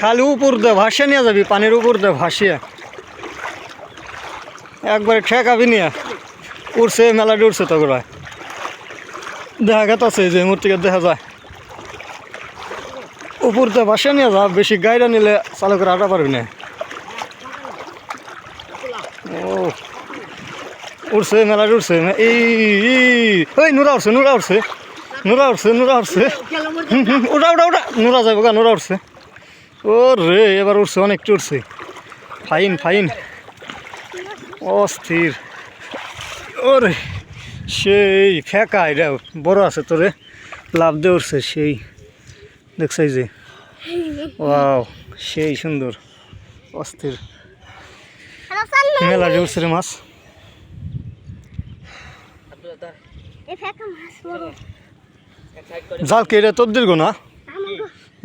খালি উপর দিয়ে ভাসিয়ে নিয়ে যাবি, পানির উপর দিয়ে ভাসিয়ে। একবারে ঠেকাবি নিয়ে। উঠছে মেলাটি উঠছে তো গোড়ায় দেখা গেছে যে মূর্তিকে দেখা যায়। উপর দিয়ে ভাসিয়ে নিয়ে যা, বেশি গাড়িটা নিলে চালু করে আটা পারবি না। ও। উঠছে মেলাটি উঠছে এই নুরা উঠছে নুরা উঠছে নুরা উঠছে নুরা উঠছে। ওটা ওটা ওটা নোরা যাব গা, নোরা উঠছে। ও রে এবার উঠছে, অনেকটা উঠছে। Fine fine. অস্থির। ওরে, সেই ফেঁকা এটা, বড় আছে তোরে। লাভ দিয়ে উঠছে, সেই। দেখছাই যে। ওয়াও, সেই সুন্দর। অস্থির। মেলা উঠছে রে মাছ। জাল কে তোর দীর্ঘ না?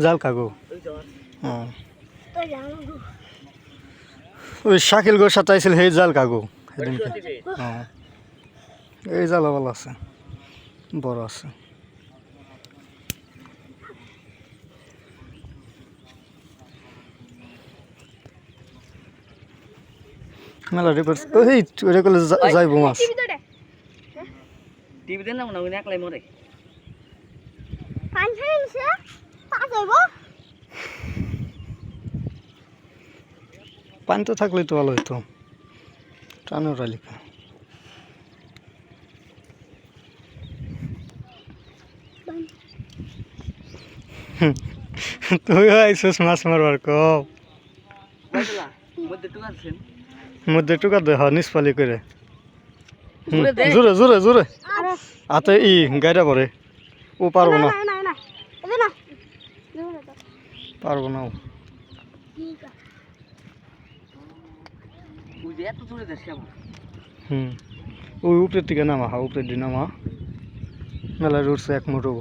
জাল কাগো। হ্যাঁ। ওই শাকিল গোর সাথে আইছিল সেই জাল কাগো। সেদিনকে। হ্যাঁ। এই জাল ভালো আছে। বড় আছে। মেলা রিপোর্ট ওই যাইব মাছ। টিভিতে না মনে হয় একলাই মরে। পানি তো থাকলেই তো ভালো হতো টানো রালিকা তুই আইসস মাছ মারবার কব মধ্যে টুকা দে হ নিষ্পালি করে জোরে। জোরে জোরে হাতে ই গাড়িটা পরে ও পারব না পারব না ও। ওই যে এত জোরে দেশ কেমন? হুম। ওই উপরের দিকে নামা হা উপরের দিকে নামা। মেলায় উঠছে এক মুঠো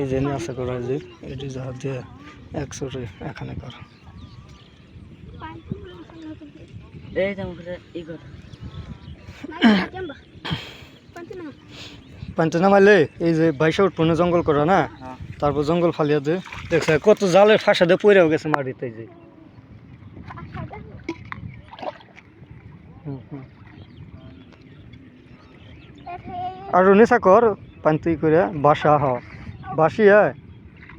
এই যে নিয়ে আসা করা যে এটি যা দিয়ে একশো এখানে কর। এই এই যে বাইশা উঠপনে জঙ্গল করা না? হ্যাঁ। তারপর জঙ্গল ফালিয়া দে। দেখছে কত জালের ফাঁসা দিয়ে পড়েও গেছে মাটিতে এই যে হুম, হুম। আর নেশা কর পানি তুই করে বাসা হ বাসিয়া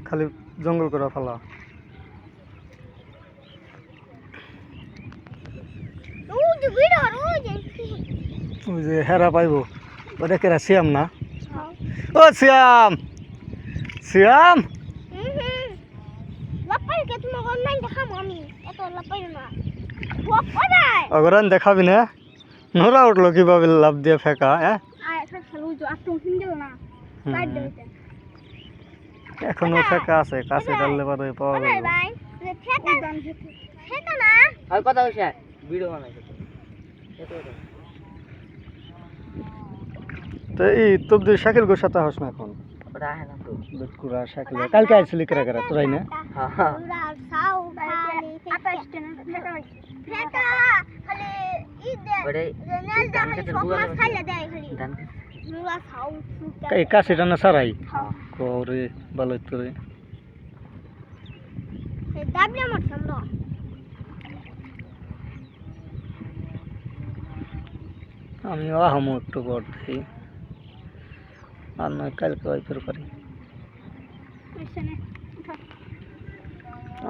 খালি জঙ্গল করা ফেলা। ওই যে হেরা পাইব ওটা কেরা শ্যাম না? ও শ্যাম শ্যাম অগরান দেখাবি না? নোরা উঠল কীভাবে লাভ দিয়ে ফেকা হ্যাঁ। এখনও ফেকা। আছে কাছে ডাললে পারে পাওয়া যাবে। আর কথা হইছে ভিডিও বানাইছে তো এই তোর দিয়ে শাকিল গোর সাথে হস না এখন? বেটকুরা শাকিল। কালকে আইছিলি কেরা কেরা তোরাই না? হ্যাঁ হ্যাঁ ওটাই ধান খেতে বুয়া ধান খেতে এই কাশিটা না সারাই? করে ভালো তোরে। আমি আহমো একটু দেখি। আর নয় কালকে ওয়াইফের পারি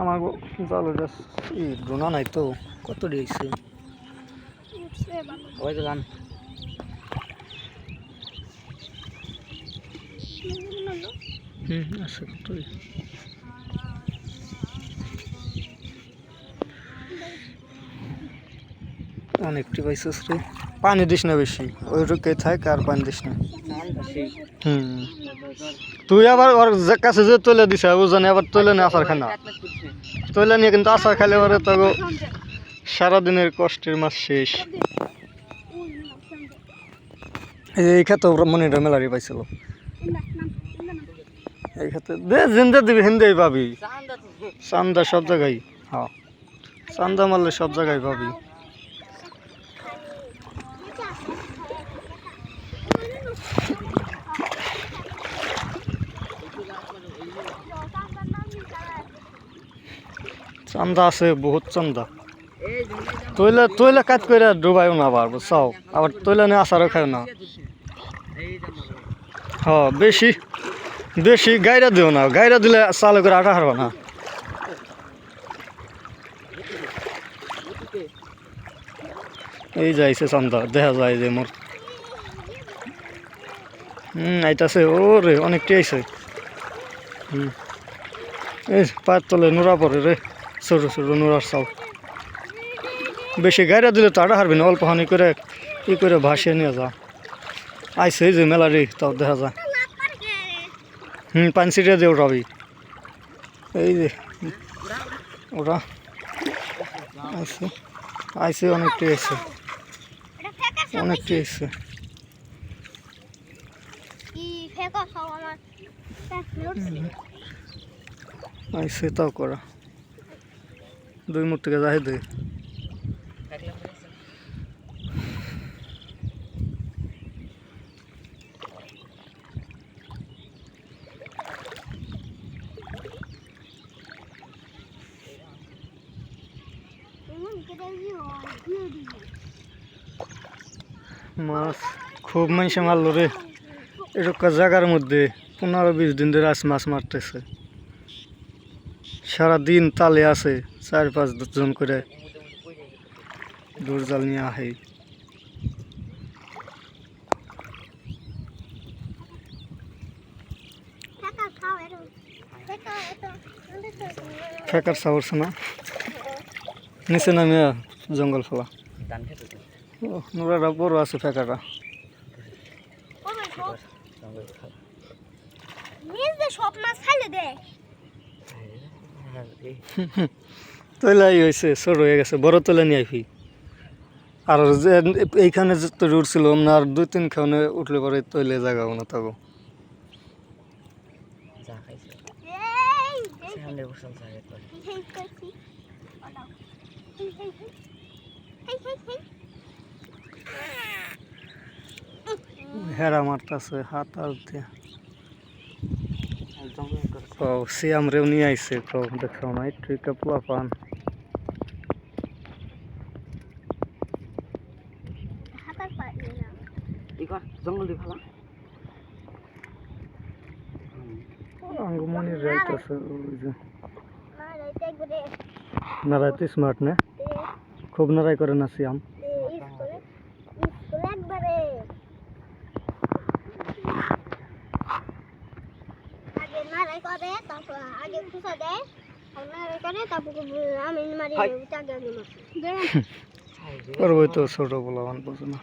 আমার জল ই নাই তো কত দিয়েছে? ওই তো কতই অনেকটি পাইছিস রে। পানি দিস না বেশি ওই রুকে থাক আর পানি দিস না। হুম। তুই আবার ওর কাছে যে তুলে দিছে ও জানে আবার তুলে নিয়ে আসার খানা তুলে নিয়ে কিন্তু আসার খাইলে পরে তো সারাদিনের কষ্টের মাস শেষ। এই খেতে মনিটা মেলারি পাইছিল। এই খেতে দে জিন্দে দিবি হিন্দে পাবি। চান্দা সব জায়গায়। হ্যাঁ। চান্দা মারলে সব জায়গায় পাবি। চান্দা আছে, বহুত চান্দা। তৈলে তৈলে কাজ করে ডুবাইও না আবার, বুঝছাও? আবার তৈলে নিয়ে আসারও খায় না। হ বেশি বেশি গাইরা দিও না, গাইরা দিলে চালু করে আটা হারবা না। এই যাইছে চান্দা, দেখা যায় যে মোর হুম, আইতাছে ও রে অনেকটি আইছে। হুম। এই, পায়ের তলে নোড়া পড়ে রে ছোট ছোট নোড়ার চাও বেশি গাইরা দিলে তো আটা হারবি না, অল্প হানি করে, ই করে ভাসিয়ে নিয়ে যা। এই যে মেলারি তাও দেখা যায়। হুম পাঁচ সিটিয়া দিয়ে উঠাবি এই যে, ওরা আইসে আইসে অনেকটি এসে অনেকটি এসে আইসে তাও করা। দুই মুঠ থেকে যাই দে। মাছ খুব মানুষে মারলো রে। এরকম জায়গার মধ্যে। পনেরো বিশ দিন ধরে আজ মাছ মারতেছে। সারাদিন তালে আছে চার পাঁচ জন করে দূর জাল নিয়ে আহে। ফেকার সাহস না? নিচে নামে জঙ্গল ফেলা। নোড়াটা বড় আছে ফেকাটা সব মাছ খাইলে দে তৈলাই হয়েছে ছোট হয়ে গেছে বড় তৈলা নিয়ে আইফি। আর যে এইখানে তো উঠছিল না আর দুই তিন খানে উঠলে পরে তৈলে জাগাবো না থাকে হেরা মারতাছে হাত আর দিয়ে। কও সিয়াম রেও নিয়ে আইছে কও দেখাও না একটু কাপলা পান। জঙ্গল দি ভালো আঙ্গুমনি যাইতেছে ওই যে। না রাইতে স্মার্ট না? খুব নারাই করে না সিয়াম স্কুলে স্কুলে একবারে আগে নাড়াই করে তারপর আগে খুঁজা দেয় আর নাড়াই করে তারপর আমি মারি হাই। চাগে আগে মারি করবই তো ছোট বলা মান বুঝো না